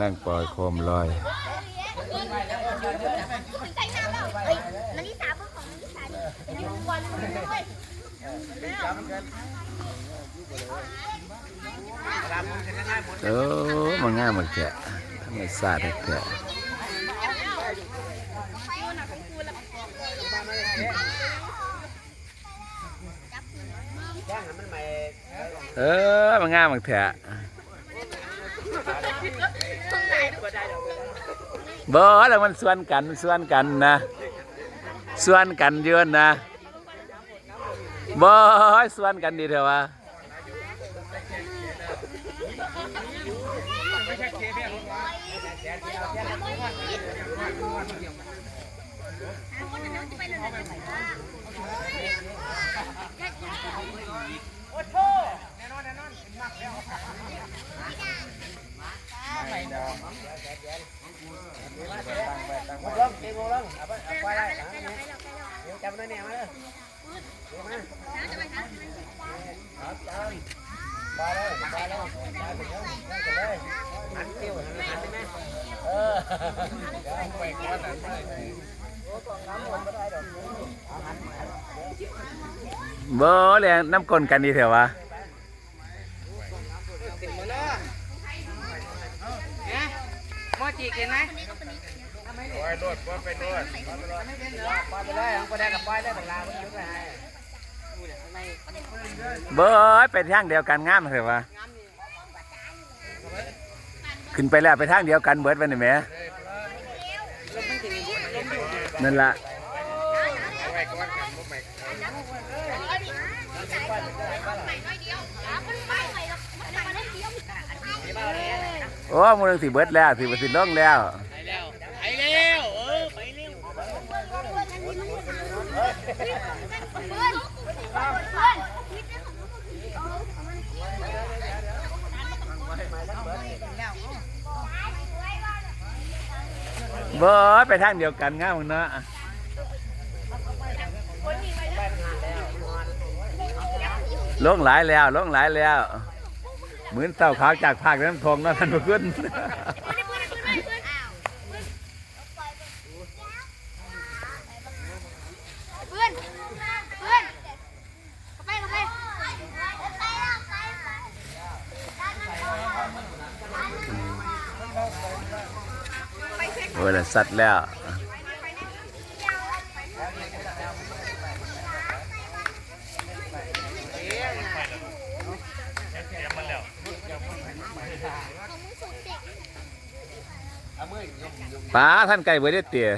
นั่งปล่อยโคมลอย ใส่น้ำแล้วเฮ้ยมันนี่สาเพื่อของนี่สาดิเป็นยังวันเลยเว้ยโอ้มันง่ายหมดแกะธรรมศาสตร์แกะเออมันง่ายหมดแกะ บ่แล้วมันส่วนกันส่วนกันนะส่วนกันเยอะนะบ่ส่วนกันดีเถอะวะ บ่เลยน้ำกลนกันดีเถอะวะ มอจีกินไหมปล่อยรถปล่อยไปรถปล่อยไปเลยของปล่อยได้กับปล่อยได้แต่ลาไม่ยุบเลยให้เบ่ไปทางเดียวกันงามเถอะวะขึ้นไปแล้วไปทางเดียวกันเบิดวันนี่แหมนั่นละ ไว้ก่อนกันบ่แม่โอ้มูนึงสิเบิดแล้วสิบ่สิลงแล้วไปแล้วไปแล้วเออไปเร็วเบ่ไปทางเดียวกันงามเนาะลงหลายแล้วลงหลายแล้ว เหมือนเต่าขาวจากภาคน้ำทองนาะท่านผู้ชมเพื่อนเพื่อนไปไปไปโอ้ยละสัตว์แล้ว ป้าท่านไก่เบิดได้เตี๋ย